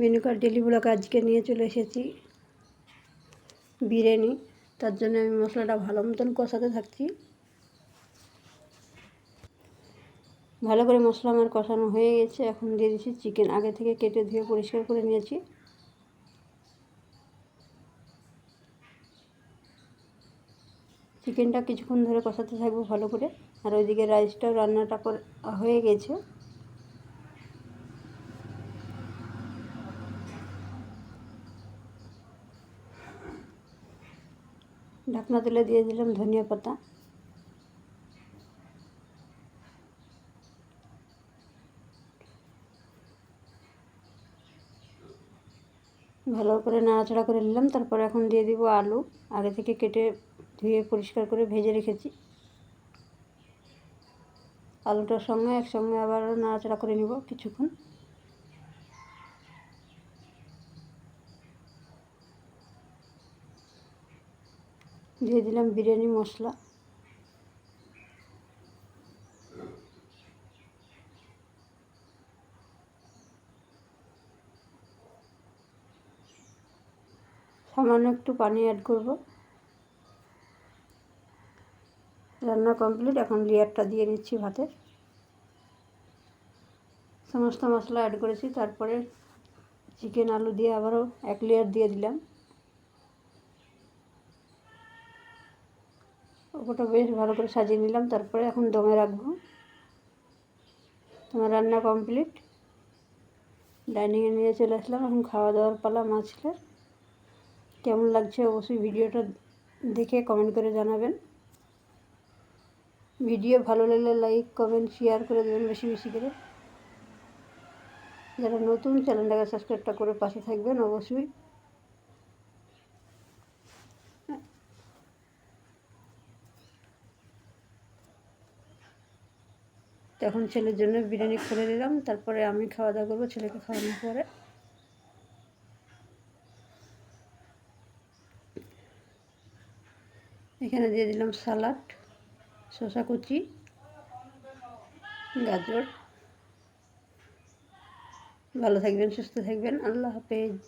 মেনুকার daily blog আজকে নিয়ে চলে এসেছি বিরিয়ানি। তার জন্য আমি মশলাটা ভালো মতন কষাতে থাকছি। ভালো করে মশলা আমার কষানো হয়ে গেছে। এখন দিয়ে দিচ্ছি চিকেন আগে থেকে কেটে ধুয়ে পরিষ্কার করে নিয়েছি। চিকেনটা কিছুক্ষণ ধরে কষাতে থাকব ভালো করে। আর ওইদিকে রাইসটাও রান্নাটা হয়ে গেছে। ঢাকনা তুলে দিয়ে দিলাম ধনিয়া পাতা। ভালো করে নাড়াচাড়া করে নিলাম, তারপর এখন দিয়ে দিব আলু। আগে থেকে কেটে ধুয়ে পরিষ্কার করে ভেজে রেখেছি। আলুটার সঙ্গে একসঙ্গে আবার নাড়াচাড়া করে নিব কিছুক্ষণ। দিয়ে দিলাম বিরিয়ানি মশলা। সামান্য একটু পানি অ্যাড করব। রান্না কমপ্লিট এখন লেয়ারটা দিয়ে নিচ্ছি ভাতের। সমস্ত মশলা অ্যাড করেছি, তারপরে চিকেন আলু দিয়ে আবারও এক লেয়ার দিয়ে দিলাম। ওটা বেশ ভালো করে সাজিয়ে নিলাম, তারপরে এখন দমে রাখব। তোমার রান্না কমপ্লিট। ডাইনিংয়ে নিয়ে চলে আসলাম, এখন খাওয়া দাওয়ার পালা মাছলে কেমন লাগছে অবশ্যই ভিডিওটা দেখে কমেন্ট করে জানাবেন। ভিডিও ভালো লাগলে লাইক কমেন্ট শেয়ার করে দেবেন বেশি বেশি করে। যারা নতুন চ্যানেলটাকে সাবস্ক্রাইবটা করে পাশে থাকবেন অবশ্যই। তখন ছেলের জন্য বিরিয়ানি খুলে দিলাম তারপরে আমি খাওয়া দাওয়া করব ছেলেকে খাওয়ানোর পরে। এখানে দিয়ে দিলাম সালাড শশা কুচি, গাজর। ভালো থাকবেন, সুস্থ থাকবেন, আল্লাহ হাফেজ।